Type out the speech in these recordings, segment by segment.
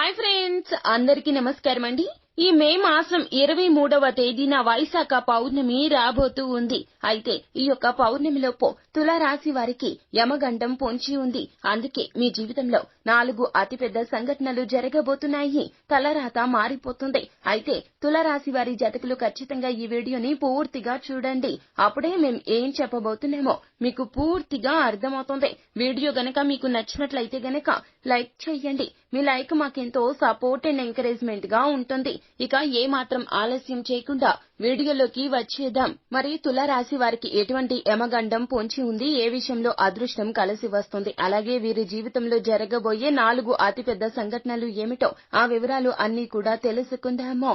Hi friends అందరికీ నమస్కారం అండి ఈ మే మాసం ఇరవై మూడవ తేదీన వైశాఖ పౌర్ణమి రాబోతూ ఉంది. అయితే ఈ యొక్క పౌర్ణమిలోపు తులారాశి వారికి యమగండం పొంచి ఉంది. అందుకే మీ జీవితంలో నాలుగు అతిపెద్ద సంఘటనలు జరగబోతున్నాయి. తలరాత మారిపోతుంది. అయితే తులారాశి వారి జతకులు ఖచ్చితంగా ఈ వీడియోని పూర్తిగా చూడండి. అప్పుడే మేం ఏం చెప్పబోతున్నామో మీకు పూర్తిగా అర్థమవుతుంది. వీడియో గనక మీకు నచ్చినట్లయితే గనక లైక్ చేయండి. మీ లైక్ మాకెంతో సపోర్ట్ అండ్ ఎంకరేజ్మెంట్గా ఉంటుంది. ఇక ఏ మాత్రం ఆలస్యం చేయకుండా వీడియోలోకి వచ్చేద్దాం. మరి తులారాశి వారికి ఎటువంటి యమగండం పొంచి ఉంది? ఏ విషయంలో అదృష్టం కలిసి వస్తుంది? అలాగే వీరి జీవితంలో జరగబోయే నాలుగు అతిపెద్ద సంఘటనలు ఏమిటో ఆ వివరాలు అన్ని కూడా తెలుసుకుందాము.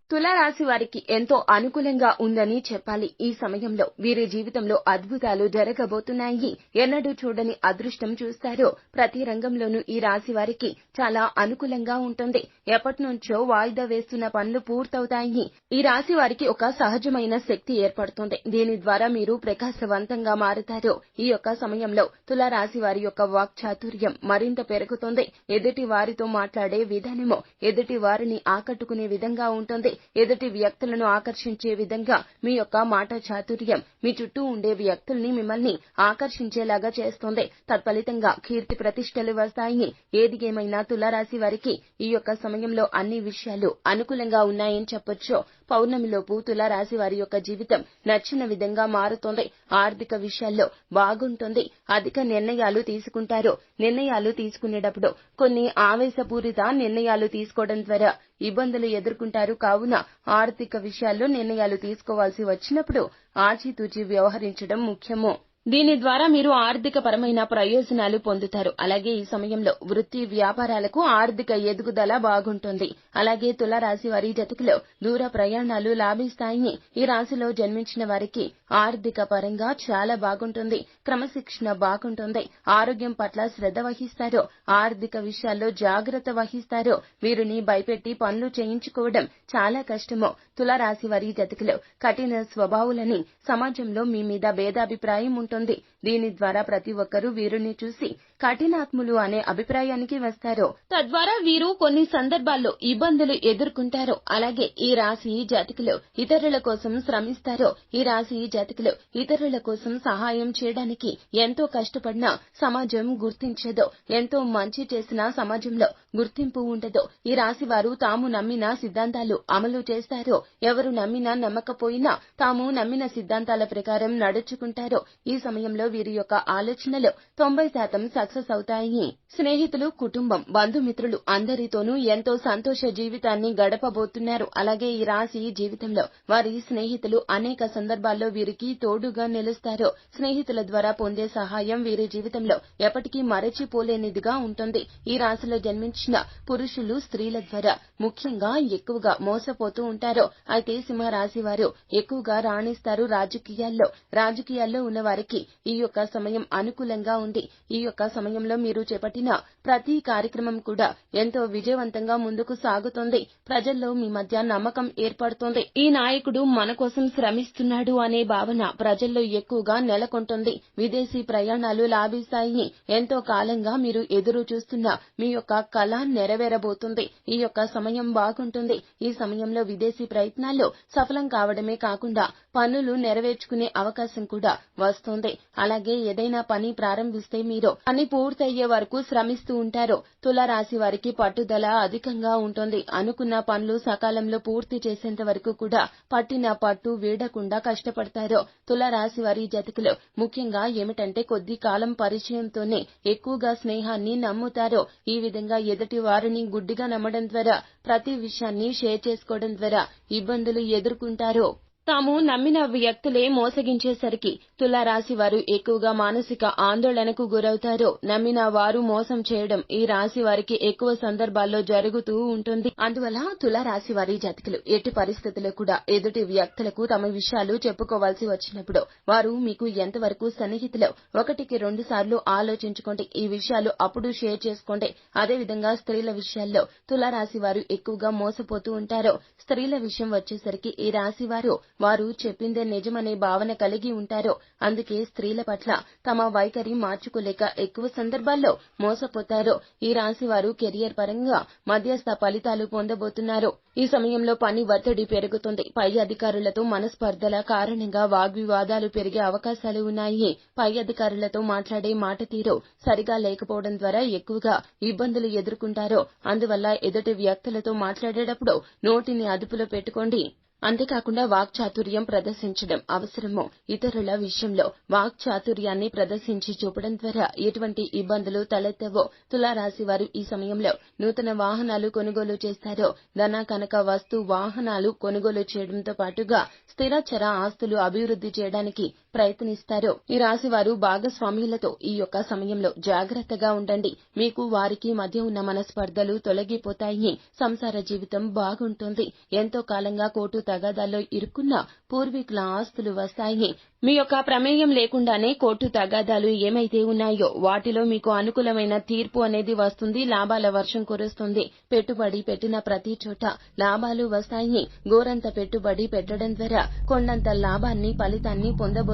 తులారాశి వారికి ఎంతో అనుకూలంగా ఉందని చెప్పాలి. ఈ సమయంలో వీరి జీవితంలో అద్భుతాలు జరగబోతున్నాయి. ఎన్నడూ చూడని అదృష్టం చూస్తారు. ప్రతి రంగంలోనూ ఈ రాశి వారికి చాలా అనుకూలంగా ఉంటుంది. ఎప్పటి నుంచో వాయిదా వేస్తున్న పనులు పూర్తవుతాయి. ఈ రాశి వారికి ఒక సహజమైన శక్తి ఏర్పడుతుంది. దీని ద్వారా మీరు ప్రకాశవంతంగా మారుతారు. ఈ యొక్క సమయంలో తులారాశి వారి యొక్క వాక్ చాతుర్యం మరింత పెరుగుతుంది. ఎదుటి వారితో మాట్లాడే విధానము ఎదుటి వారిని ఆకట్టుకునే విధంగా ఉంటుంది. ఎదుటి వ్యక్తులను ఆకర్షించే విధంగా మీ యొక్క మాట చాతుర్యం మీ చుట్టూ ఉండే వ్యక్తుల్ని మిమ్మల్ని ఆకర్షించేలాగా చేస్తుంది. తత్ఫలితంగా కీర్తి ప్రతిష్టలు వస్తాయి. ఏది ఏమైనా తులారాశి వారికి ఈ యొక్క సమయంలో అన్ని విషయాలు అనుకూలంగా ఉన్నాయని చెప్పొచ్చు. పౌర్ణమిలోపు తులారాశి వారి యొక్క జీవితం నచ్చిన విధంగా మారుతోంది. ఆర్థిక విషయాల్లో బాగుంటుంది. అధిక నిర్ణయాలు తీసుకుంటారు. నిర్ణయాలు తీసుకునేటప్పుడు కొన్ని ఆవేశపూరిత నిర్ణయాలు తీసుకోవడం ద్వారా ఇబ్బందులు ఎదుర్కొంటారు. కావున ఆర్థిక విషయాల్లో నిర్ణయాలు తీసుకోవాల్సి వచ్చినప్పుడు ఆచితూచి వ్యవహరించడం ముఖ్యము. దీని ద్వారా మీరు ఆర్థిక పరమైన ప్రయోజనాలు పొందుతారు. అలాగే ఈ సమయంలో వృత్తి వ్యాపారాలకు ఆర్థిక ఎదుగుదల బాగుంటుంది. అలాగే తుల రాశి వారి జతకులో దూర ప్రయాణాలు లాభిస్తాయి ఈ రాశిలో జన్మించిన వారికి ఆర్థిక పరంగా చాలా బాగుంటుంది. క్రమశిక్షణ బాగుంటుంది. ఆరోగ్యం పట్ల శ్రద్ధ వహిస్తారు. ఆర్థిక విషయాల్లో జాగ్రత్త వహిస్తారు. వీరిని భయపెట్టి పనులు చేయించుకోవడం చాలా కష్టము. తుల రాశి వారి జతకులో కఠిన స్వభావులని సమాజంలో మీ మీద భేదాభిప్రాయం ఉంటుంది దీని ద్వారా ప్రతి ఒక్కరూ వీరుని చూసి కఠినాత్ములు అనే అభిప్రాయానికి వస్తారు. తద్వారా వీరు కొన్ని సందర్భాల్లో ఇబ్బందులు ఎదుర్కొంటారు. అలాగే ఈ రాశి జాతికులు ఇతరుల కోసం శ్రమిస్తారు. ఈ రాశి జాతికులు ఇతరుల కోసం సహాయం చేయడానికి ఎంతో కష్టపడినా సమాజం గుర్తించదు. ఎంతో మంచి చేసినా సమాజంలో గుర్తింపు ఉండదు. ఈ రాశి వారు తాము నమ్మిన సిద్ధాంతాలు అమలు చేస్తారు. ఎవరు నమ్మినా నమ్మకపోయినా తాము నమ్మిన సిద్ధాంతాల ప్రకారం నడుచుకుంటారు. ఈ సమయంలో వీరి యొక్క ఆలోచనలు తొంభై శాతం సక్సెస్ అవుతాయి స్నేహితులు కుటుంబం బంధుమిత్రులు అందరితోనూ ఎంతో సంతోష జీవితాన్ని గడపబోతున్నారు. అలాగే ఈ రాశి జీవితంలో వారి స్నేహితులు అనేక సందర్భాల్లో వీరికి తోడుగా నిలుస్తారు. స్నేహితుల ద్వారా పొందే సహాయం వీరి జీవితంలో ఎప్పటికీ మరచిపోలేనిదిగా ఉంటుంది. ఈ రాశిలో జన్మించిన పురుషులు స్త్రీల ద్వారా ముఖ్యంగా ఎక్కువగా మోసపోతూ ఉంటారు. అయితే సింహరాశి వారు ఎక్కువగా రాణిస్తారు. రాజకీయాల్లో రాజకీయాల్లో ఉన్న వారికి ఈ యొక్క సమయం అనుకూలంగా ఉంది. ఈ యొక్క సమయంలో మీరు చేపట్టిన ప్రతి కార్యక్రమం కూడా ఎంతో విజయవంతంగా ముందుకు సాగుతోంది. ప్రజల్లో మీ మధ్య నమ్మకం ఏర్పడుతోంది. ఈ నాయకుడు మన కోసం శ్రమిస్తున్నాడు అనే భావన ప్రజల్లో ఎక్కువగా నెలకొంటుంది. విదేశీ ప్రయాణాలు లాభిస్తాయి. ఎంతో కాలంగా మీరు ఎదురు చూస్తున్న మీ యొక్క కళ నెరవేరబోతుంది. ఈ యొక్క సమయం బాగుంటుంది. ఈ సమయంలో విదేశీ ప్రయత్నాల్లో సఫలం కావడమే కాకుండా పనులు నెరవేర్చుకునే అవకాశం కూడా వస్తుంది. అలాగే ఏదైనా పని ప్రారంభిస్తే మీరు పని పూర్తయ్యే వరకు శ్రమిస్తూ ఉంటారు. తుల రాశి వారికి పట్టుదల అధికంగా ఉంటుంది. అనుకున్న పనులు సకాలంలో పూర్తి చేసేంత వరకు కూడా పట్టిన పట్టు వీడకుండా కష్టపడతారు. తుల రాశి వారి జతకులు ముఖ్యంగా ఏమిటంటే కొద్ది కాలం పరిచయంతోనే ఎక్కువగా స్నేహాన్ని నమ్ముతారు. ఈ విధంగా ఎదుటి వారిని గుడ్డిగా నమ్మడం ద్వారా ప్రతి విషయాన్ని షేర్ చేసుకోవడం ద్వారా ఇబ్బందులు ఎదుర్కొంటారు. తాము నమ్మిన వ్యక్తులే మోసగించేసరికి తులారాశి వారు ఎక్కువగా మానసిక ఆందోళనకు గురవుతారు నమ్మిన వారు మోసం చేయడం ఈ రాశి వారికి ఎక్కువ సందర్భాల్లో జరుగుతూ ఉంటుంది. అందువల్ల తులారాశి వారి జాతకులు ఎట్టి పరిస్థితుల్లో కూడా ఎదుటి వ్యక్తులకు తమ విషయాలు చెప్పుకోవాల్సి వచ్చినప్పుడు వారు మీకు ఎంతవరకు సన్నిహితులో ఒకటికి రెండు సార్లు ఆలోచించుకోండి ఈ విషయాలు అప్పుడు షేర్ చేసుకోండి. అదే విధంగా స్త్రీల విషయాల్లో తులారాశి వారు ఎక్కువగా మోసపోతూ ఉంటారు స్త్రీల విషయం వచ్చేసరికి ఈ రాశి వారు వారు చెప్పిందే నిజమనే భావన కలిగి ఉంటారో అందుకే స్త్రీల పట్ల తమ వైఖరి మార్చుకోలేక ఎక్కువ సందర్భాల్లో మోసపోతారో ఈ రాశి వారు కెరియర్ పరంగా మధ్యస్థ ఫలితాలు పొందబోతున్నారు. ఈ సమయంలో పని ఒత్తిడి పెరుగుతుంది. పై అధికారులతో మనస్పర్ధల కారణంగా వాగ్వివాదాలు పెరిగే అవకాశాలు ఉన్నాయి. పై అధికారులతో మాట్లాడే మాట తీరు సరిగా లేకపోవడం ద్వారా ఎక్కువగా ఇబ్బందులు ఎదుర్కొంటారు అందువల్ల ఎదుటి వ్యక్తులతో మాట్లాడేటప్పుడు నోటిని అదుపులో పెట్టుకోండి. అంతేకాకుండా వాక్చాతుర్యం ప్రదర్శించడం అవసరమో ఇతరుల విషయంలో వాక్చాతుర్యాన్ని ప్రదర్శించి చూపడం ద్వారా ఎటువంటి ఇబ్బందులు తలెత్తవో తులారాశి వారు ఈ సమయంలో నూతన వాహనాలు కొనుగోలు చేస్తారో ధన కనక వస్తు వాహనాలు కొనుగోలు చేయడంతో పాటుగా స్థిరచర ఆస్తులు అభివృద్ధి చేయడానికి ప్రయత్నిస్తారు. ఈ రాశి వారు భాగస్వామ్యులతో ఈ యొక్క సమయంలో జాగ్రత్తగా ఉండండి. మీకు వారికి మధ్య ఉన్న మనస్పర్ధలు తొలగిపోతాయి. సంసార జీవితం బాగుంటుంది. ఎంతో కాలంగా కోర్టు తగాదాల్లో ఇరుక్కున్న పూర్వీకుల ఆస్తులు వస్తాయి. మీ యొక్క ప్రమేయం లేకుండానే కోర్టు తగాదాలు ఏమైతే ఉన్నాయో వాటిలో మీకు అనుకూలమైన తీర్పు అనేది వస్తుంది. లాభాల వర్షం కురుస్తుంది. పెట్టుబడి పెట్టిన ప్రతి చోట లాభాలు వస్తాయి. గోరంత పెట్టుబడి పెట్టడం ద్వారా కొండంత లాభాన్ని ఫలితాన్ని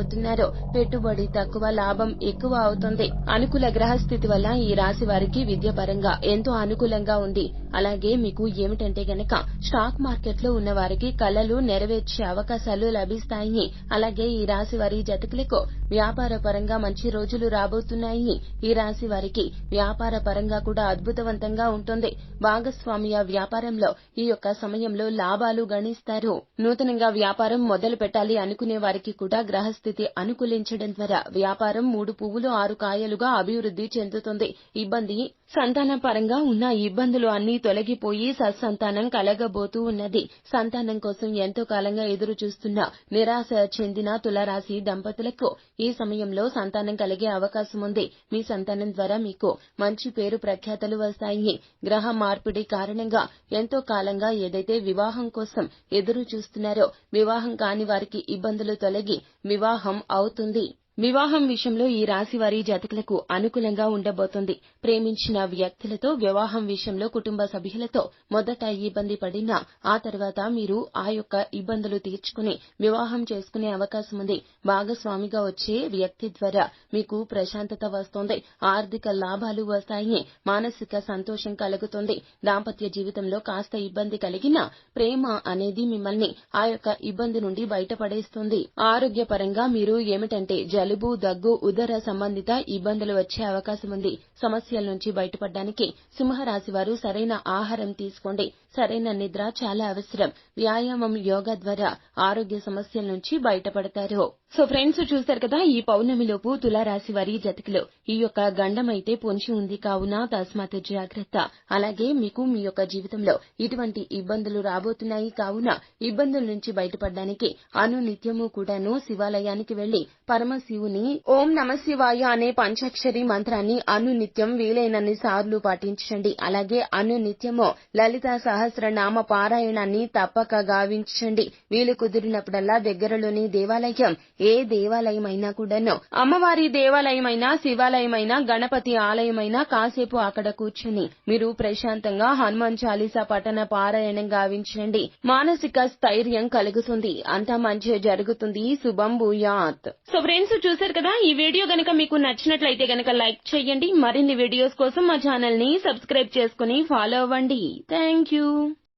పొందబోతున్నారు పెట్టుబడి తక్కువ లాభం ఎక్కువ అవుతుంది. అనుకూల గ్రహస్థితి వల్ల ఈ రాశి వారికి విద్య పరంగా ఎంతో అనుకూలంగా ఉంది. అలాగే మీకు ఏమిటంటే గనక స్టాక్ మార్కెట్లో ఉన్న వారికి కళలు నెరవేర్చే అవకాశాలు లభిస్తాయి. అలాగే ఈ రాశి వారి జతకులకు వ్యాపార పరంగా మంచి రోజులు రాబోతున్నాయి. ఈ రాశి వారికి వ్యాపార పరంగా కూడా అద్భుతవంతంగా ఉంటుంది. భాగస్వామ్య వ్యాపారంలో ఈ యొక్క సమయంలో లాభాలు గణిస్తారు. నూతనంగా వ్యాపారం మొదలు పెట్టాలి అనుకునే వారికి కూడా గ్రహస్థితి అనుకూలించడం ద్వారా వ్యాపారం మూడు పువ్వులు ఆరు కాయలుగా అభివృద్ధి చెందుతుంది. ఇబ్బంది సంతాన పరంగా ఉన్న ఇబ్బందులు అన్నీ తొలగిపోయి సత్సంతానం కలగబోతూ ఉన్నది. సంతానం కోసం ఎంతో కాలంగా ఎదురు చూస్తున్న నిరాశ చెందిన తులారాశి దంపతులకు ఈ సమయంలో సంతానం కలిగే అవకాశం ఉంది. మీ సంతానం ద్వారా మీకు మంచి పేరు ప్రఖ్యాతలు వస్తాయి. గ్రహ మార్పిడి కారణంగా ఎంతో కాలంగా ఏదైతే వివాహం కోసం ఎదురు చూస్తున్నారో వివాహం కాని వారికి ఇబ్బందులు తొలగి వివాహం అవుతుంది. వివాహం విషయంలో ఈ రాశి వారి జాతకులకు అనుకూలంగా ఉండబోతుంది. ప్రేమించిన వ్యక్తులతో వివాహం విషయంలో కుటుంబ సభ్యులతో మొదట ఇబ్బంది పడినా ఆ తర్వాత మీరు ఆ యొక్క ఇబ్బందులు తీర్చుకుని వివాహం చేసుకునే అవకాశం ఉంది. భాగస్వామిగా వచ్చే వ్యక్తి ద్వారా మీకు ప్రశాంతత వస్తోంది. ఆర్థిక లాభాలు వస్తాయి. మానసిక సంతోషం కలుగుతుంది. దాంపత్య జీవితంలో కాస్త ఇబ్బంది కలిగినా ప్రేమ అనేది మిమ్మల్ని ఆ యొక్క ఇబ్బంది నుండి బయటపడేస్తుంది. ఆరోగ్యపరంగా మీరు ఏమిటంటే జలుబు దగ్గు ఉదర సంబంధిత ఇబ్బందులు వచ్చే అవకాశం ఉంది సమస్యల నుంచి బయటపడడానికి సింహరాశి వారు సరైన ఆహారం తీసుకోండి. సరైన నిద్ర చాలా అవసరం. వ్యాయామం యోగా ద్వారా ఆరోగ్య సమస్యల నుంచి బయటపడతారు. సో ఫ్రెండ్స్ చూశారు కదా ఈ పౌర్ణమిలోపు తులారాశి వారి జతకులు. ఈ యొక్క గండం అయితే పొంచి ఉంది కావున తస్మాత్ జాగ్రత్త. అలాగే మీకు మీ యొక్క జీవితంలో ఇటువంటి ఇబ్బందులు రాబోతున్నాయి కావున ఇబ్బందుల నుంచి బయటపడడానికి అను నిత్యము కూడాను శివాలయానికి వెళ్ళి పరమశివుని ఓం నమ శివాయ అనే పంచాక్షరి మంత్రాన్ని అను నిత్యం వీలైనన్ని సార్లు పాటించండి. అలాగే అను నిత్యము లలిత సహస్రనామ పారాయణాన్ని తప్పక గావించండి. వీలు కుదిరినప్పుడల్లా దగ్గరలోని దేవాలయం ఏ దేవాలయమైనా కూడాను అమ్మవారి దేవాలయమైనా శివాలయమైనా గణపతి ఆలయమైనా కాసేపు అక్కడ కూర్చుని మీరు ప్రశాంతంగా హనుమాన్ చాలీసా పఠన పారాయణం గావించండి. మానసిక స్థైర్యం కలుగుతుంది. అంతా మంచి జరుగుతుంది. శుభం భూయాత్. సో ఫ్రెండ్స్ చూసారు కదా? ఈ వీడియో గనక మీకు నచ్చినట్లయితే గనక లైక్ చేయండి. మరిన్ని వీడియోస్ కోసం మా ఛానల్ని సబ్స్క్రైబ్ చేసుకుని ఫాలో అవ్వండి. Thank you you.